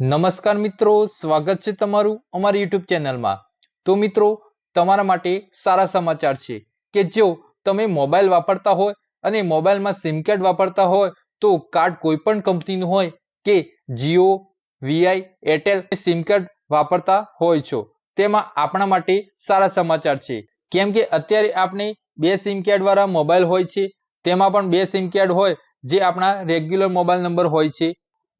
નમસ્કાર મિત્રો, સ્વાગત છે તમારું અમારી યુટ્યુબ ચેનલમાં. તો મિત્રો, તમારા માટે સારા સમાચાર છે કે જો તમે મોબાઈલ વાપરતા હોય અને મોબાઈલમાં સિમ કાર્ડ વાપરતા હોય, તો કાર્ડ કોઈ પણ કંપનીનું હોય કે Jio V I Airtel SIM card વાપરતા હોય છો. તેમાં આપણા માટે સારા સમાચાર છે. કેમ કે અત્યારે આપણે બે સિમ કાર્ડ વાળા મોબાઈલ હોય છે, તેમાં પણ બે સિમ કાર્ડ હોય જે આપણા રેગ્યુલર મોબાઈલ નંબર હોય છે,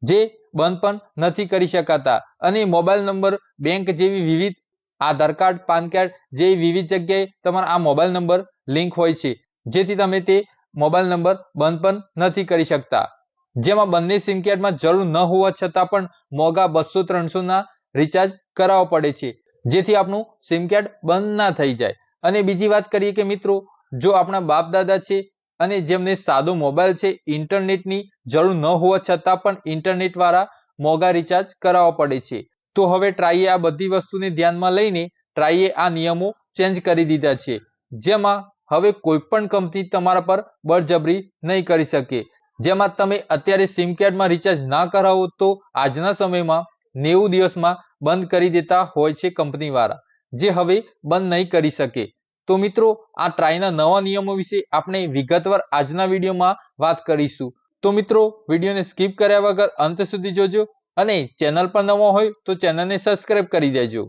જે બંધ પણ નથી કરી શકાતા. અને મોબાઈલ નંબર બેંક જેવી વિવિધ, આધાર કાર્ડ, પાન કાર્ડ જેવી વિવિધ જગ્યાએ તમારા આ મોબાઈલ નંબર લિંક હોય છે. જેથી તમે તે મોબાઈલ નંબર બંધ પણ નથી કરી શકતા. જેમાં બંને સિમ કાર્ડમાં જરૂર ન હોવા છતાં પણ મોંઘા બસો ત્રણસો ના રિચાર્જ કરાવવા પડે છે. જેથી આપણું સિમ કાર્ડ બંધ ના થઈ જાય. અને બીજી વાત કરીએ કે મિત્રો, જો આપણા બાપ દાદા છે અને જેમને સાદો મોબાઈલ છે ઇન્ટરનેટની જરૂર ન હોવા છતાં પણ ઇન્ટરનેટ વાળા મોંઘા રિચાર્જ કરાવવા પડે છે. તો હવે ટ્રાઈએ આ બધી વસ્તુને ધ્યાનમાં લઈને ટ્રાઈએ આ નિયમો ચેન્જ કરી દીધા છે. જેમાં હવે કોઈ પણ કંપની તમારા પર બળજબરી નહીં કરી શકે. જેમાં તમે અત્યારે સિમ કાર્ડમાં રિચાર્જ ના કરાવો તો આજના સમયમાં નેવું દિવસમાં બંધ કરી દેતા હોય છે કંપની વાળા. જે હવે બંધ નહીં કરી શકે. તો મિત્રો, આ ટ્રાયના નવા નિયમો વિશે આપણે વિગતવાર આજના વિડીયોમાં વાત કરીશું. તો મિત્રો, વિડીયોને સ્કીપ કર્યા વગર અંત સુધી જોજો અને ચેનલ પર નવો હોય તો ચેનલને સબસ્ક્રાઇબ કરી દેજો.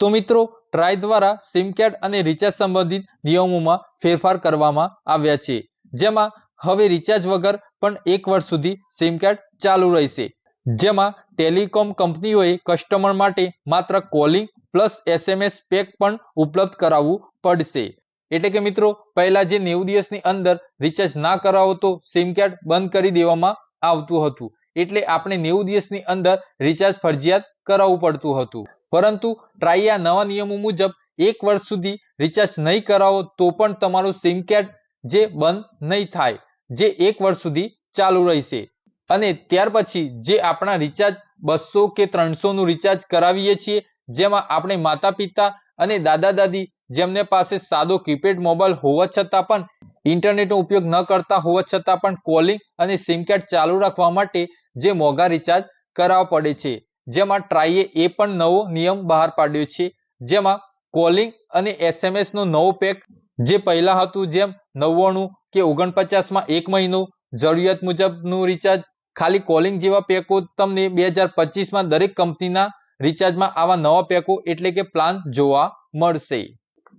તો મિત્રો, ટ્રાય દ્વારા સિમ કાર્ડ અને રિચાર્જ સંબંધિત નિયમોમાં ફેરફાર કરવામાં આવ્યા છે. જેમાં હવે રિચાર્જ વગર પણ એક વર્ષ સુધી સિમ ચાલુ રહેશે. જેમાં ટેલિકોમ કંપનીઓએ કસ્ટમર માટે માત્ર કોલિંગ પ્લસ એસએમએસ પેક પણ ઉપલબ્ધ કરાવવું પડશે. એટલે કે મિત્રો, પહેલા જે નેવું દિવસની અંદર રિચાર્જ ના કરાવો તો સિમ કાર્ડ બંધ કરી દેવામાં આવતું હતું. એટલે આપણે નેવું દિવસની અંદર રિચાર્જ ફરજિયાત કરાવવું પડતું હતું. પરંતુ ટ્રાઈયા નવા નિયમો મુજબ એક વર્ષ સુધી રિચાર્જ નહીં કરાવો તો પણ તમારું સિમ કાર્ડ જે બંધ નહીં થાય, જે એક વર્ષ સુધી ચાલુ રહેશે. અને ત્યાર પછી જે આપણા રિચાર્જ બસો કે ત્રણસો નું રિચાર્જ કરાવીએ છીએ જેમાં આપણે માતા પિતા અને દાદા દાદી જેમને પાસે સાદો કીપેડ મોબાઈલ હોવા છતાં પણ ઇન્ટરનેટનો ઉપયોગ ન કરતા હોવા છતાં પણ કોલિંગ અને સિમ કાર્ડ ચાલુ રાખવા માટે જે મોંઘા રિચાર્જ કરાવવા પડે છે. જેમાં ટ્રાઈએ એ પણ નવો નિયમ બહાર પાડ્યો છે. જેમાં કોલિંગ અને એસએમએસ નો નવો પેક જે પહેલા હતું જેમ નવ્વાણું કે ઓગણપચાસમાં એક મહિનો જરૂરિયાત મુજબનું રિચાર્જ ખાલી કોલિંગ જેવા પેકો તમને બે હજાર પચીસમાં દરેક કંપનીના રિચાર્જમાં આવા નવા પેકો એટલે કે પ્લાન જોવા મળશે.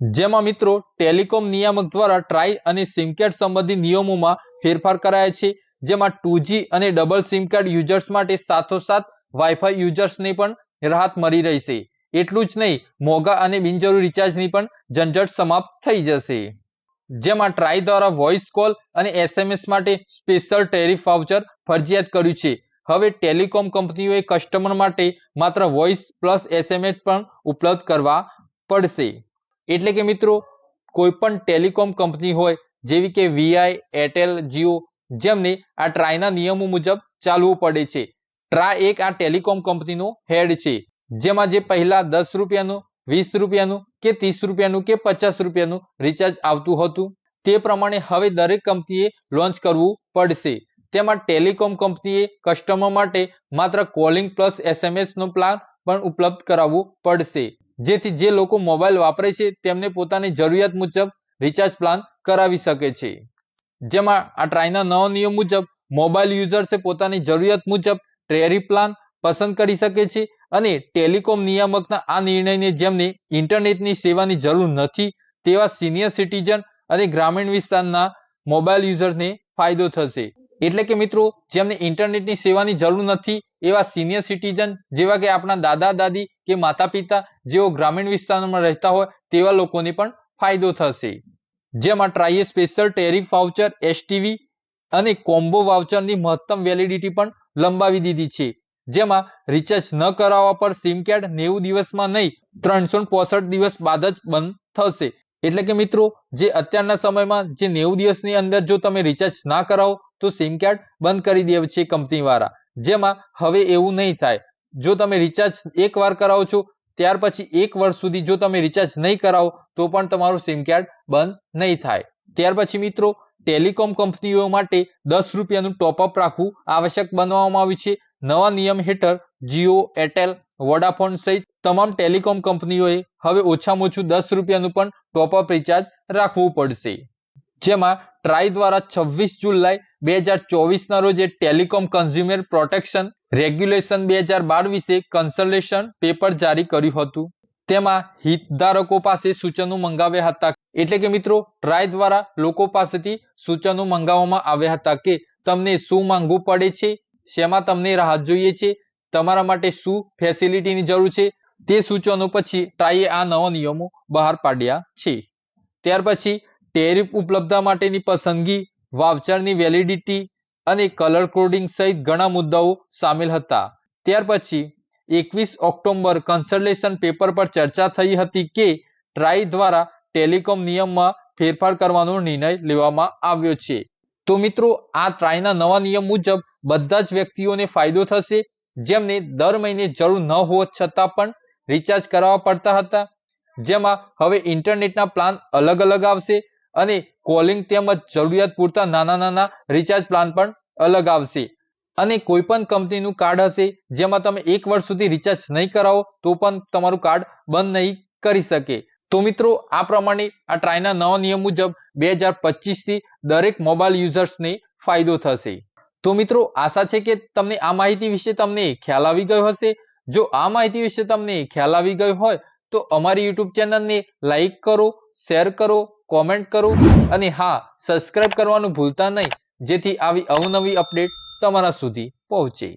જેમાં મિત્રો ટેલિકોમ નિયામક દ્વારા ટ્રાય અને સિમ કાર્ડ સંબંધિત નિયમોમાં ફેરફાર કરાયા છે. જેમાં ટુ અને ડબલ સિમ કાર્ડ યુઝર્સ માટે સાથોસાથ વાઈફાઈ યુઝર્સને પણ રાહત મળી રહેશે. એટલું જ નહીં, મોંઘા અને બિનજરૂરી રિચાર્જની પણ ઝંઝટ સમાપ્ત થઈ જશે. જેમાં ટ્રાય દ્વારા વોઇસ કોલ અને એસએમએસ માટે સ્પેશિયલ ટેરિફ વાઉચર ફરજિયાત કર્યું છે. હવે ટેલિકોમ કંપનીઓએ કસ્ટમર માટે માત્ર વોઇસ પ્લસ એસએમએસ પણ ઉપલબ્ધ કરવા પડશે. એટલે કે મિત્રો કોઈ પણ ટેલિકોમ કંપની હોય, જેવી કે વીઆઈ, એરટેલ, જીઓ, જેમને આ ટ્રાયના નિયમો મુજબ ચાલવું પડે છે. ટ્રા એક આ ટેલિકોમ કંપનીનો હેડ છે, જેમાં જે પહેલા દસ રૂપિયાનું, વીસ રૂપિયાનું કે ત્રીસ રૂપિયાનું કે પચાસ રૂપિયાનું રિચાર્જ આવતું હતું, તે પ્રમાણે હવે દરેક કંપનીએ લોન્ચ કરવું પડશે. તેમાં ટેલિકોમ કંપનીએ કસ્ટમર માટે માત્ર કોલિંગ પ્લસ એસએમએસ નો પ્લાન પણ ઉપલબ્ધ કરાવવું પડશે. જેથી જે લોકો મોબાઈલ વાપરે છે, તેમને પોતાની જરૂરિયાત મુજબ રિચાર્જ પ્લાન કરાવી શકે છે. જેમાં આ ટ્રાયના નવા નિયમ મુજબ મોબાઈલ યુઝર્સે પોતાની જરૂરિયાત મુજબ ટેરી પ્લાન પસંદ કરી શકે છે અને ટેલિકોમ નિયામકના આ નિર્ણયને જેમને ઇન્ટરનેટની સેવાની જરૂર નથી તેવા સિનિયર સિટીઝન અને ગ્રામીણ વિસ્તારના મોબાઈલ યુઝરને ફાયદો થશે. એટલે કે મિત્રો, જેમને ઇન્ટરનેટની સેવાની જરૂર નથી, એવા સિનિયર સિટીઝન જેવા કે આપણા દાદા, દાદી કે માતા પિતા જેઓ ગ્રામીણ વિસ્તારમાં રહેતા હોય, તેવા લોકોને પણ ફાયદો થશે. જેમાં TRAI special tariff voucher STV અને કોમ્બો વાઉચરની મહત્તમ વેલિડિટી પણ લંબાવી દીધી છે. જેમાં રિચાર્જ ન કરાવવા પર સિમ કાર્ડ નેવું દિવસમાં નહીં, ત્રણસો દિવસ બાદ જ બંધ થશે. એટલે કે મિત્રો, જે અત્યારના સમયમાં જે નેવું દિવસની અંદર જો તમે રિચાર્જ ના કરાવો, તો સિમ કાર્ડ બંધ કરી દે છે કંપની વાળા. જેમાં હવે એવું નહીં થાય. જો તમે રિચાર્જ એક વાર કરાવો છો, ત્યાર પછી એક વર્ષ સુધી જો તમે રિચાર્જ નહીં કરાવો, તો પણ તમારું સિમ કાર્ડ બંધ નહીં થાય. ત્યાર પછી મિત્રો, ટેલિકોમ કંપનીઓ માટે દસ રૂપિયાનું ટોપઅપ રાખવું આવશ્યક બનાવવામાં આવ્યું છે. નવા નિયમ હેઠળ જીઓ, એરટેલ, વોડાફોન સહિત તમામ ટેલિકોમ કંપનીઓએ હવે ઓછામાં ઓછું દસ રૂપિયાનું પણ ટોપઅપ રિચાર્જ રાખવું પડશે. જેમાં ટ્રાય દ્વારા છવ્વીસ જુલાઈ બે હજાર ચોવીસના રોજ ટેલિકોમ કન્ઝ્યુમર પ્રોટેક્શન રેગ્યુલેશન બે હજાર બાર વિશે કન્સલ્ટેશન પેપર જારી કર્યું હતું. તેમાં હિતધારકો પાસે સૂચનો મંગાવ્યા હતા. એટલે કે મિત્રો ટ્રાય દ્વારા લોકો પાસેથી સૂચનો મંગાવવામાં આવ્યા હતા કે તમને શું માંગવું પડે છે, શેમાં તમને રાહત જોઈએ છે, તમારા માટે શું ફેસિલિટીની જરૂર છે તે સૂચનો પછી ટ્રાઈએ આ નવા નિયમો બહાર પાડ્યા છે. ત્યાર પછી ટેરિફ ઉપલબ્ધતા માટેની પસંદગી, વાવચરની વેલિડિટી અને કલર કોડિંગ સહિત ઘણા મુદ્દાઓ સામેલ હતા. ત્યાર પછી એકવીસ ઓક્ટોબર કન્સલ્ટેશન પેપર પર ચર્ચા થઈ હતી કે ટ્રાઈ દ્વારા ટેલિકોમ નિયમમાં ફેરફાર કરવાનો નિર્ણય લેવામાં આવ્યો છે. તો મિત્રો, આ ટ્રાયના નવા નિયમ મુજબ બધા જ વ્યક્તિઓને ફાયદો થશે, જેમને દર મહિને જરૂર ન હોવા છતાં પણ રિચાર્જ કરાવવા પડતા હતા. જેમાં હવે ઇન્ટરનેટના પ્લાન અલગ અલગ આવશે અને કોલિંગ તેમજ જરૂરિયાત પૂરતા નાના નાના રિચાર્જ પ્લાન પણ અલગ આવશે. અને કોઈ પણ કંપનીનું કાર્ડ હશે જેમાં તમે એક વર્ષ સુધી રિચાર્જ નહીં કરાવો તો પણ તમારું કાર્ડ બંધ નહીં કરી શકે. તો મિત્રો, આ પ્રમાણે આ ટ્રાયના નવા નિયમ મુજબ બે હજાર પચીસથી દરેક મોબાઈલ યુઝર્સને ફાયદો થશે. તો મિત્રો, આશા છે કે તમને આ માહિતી વિશે તમને ખ્યાલ આવી ગયો હશે. જો આ માહિતી વિશે તમને ખ્યાલ આવી ગયો હોય, તો અમારી યુટ્યુબ ચેનલને લાઈક કરો, શેર કરો, કોમેન્ટ કરો અને હા, સબસ્ક્રાઇબ કરવાનું ભૂલતા નહીં, જેથી આવી અવનવી અપડેટ તમારા સુધી પહોંચે.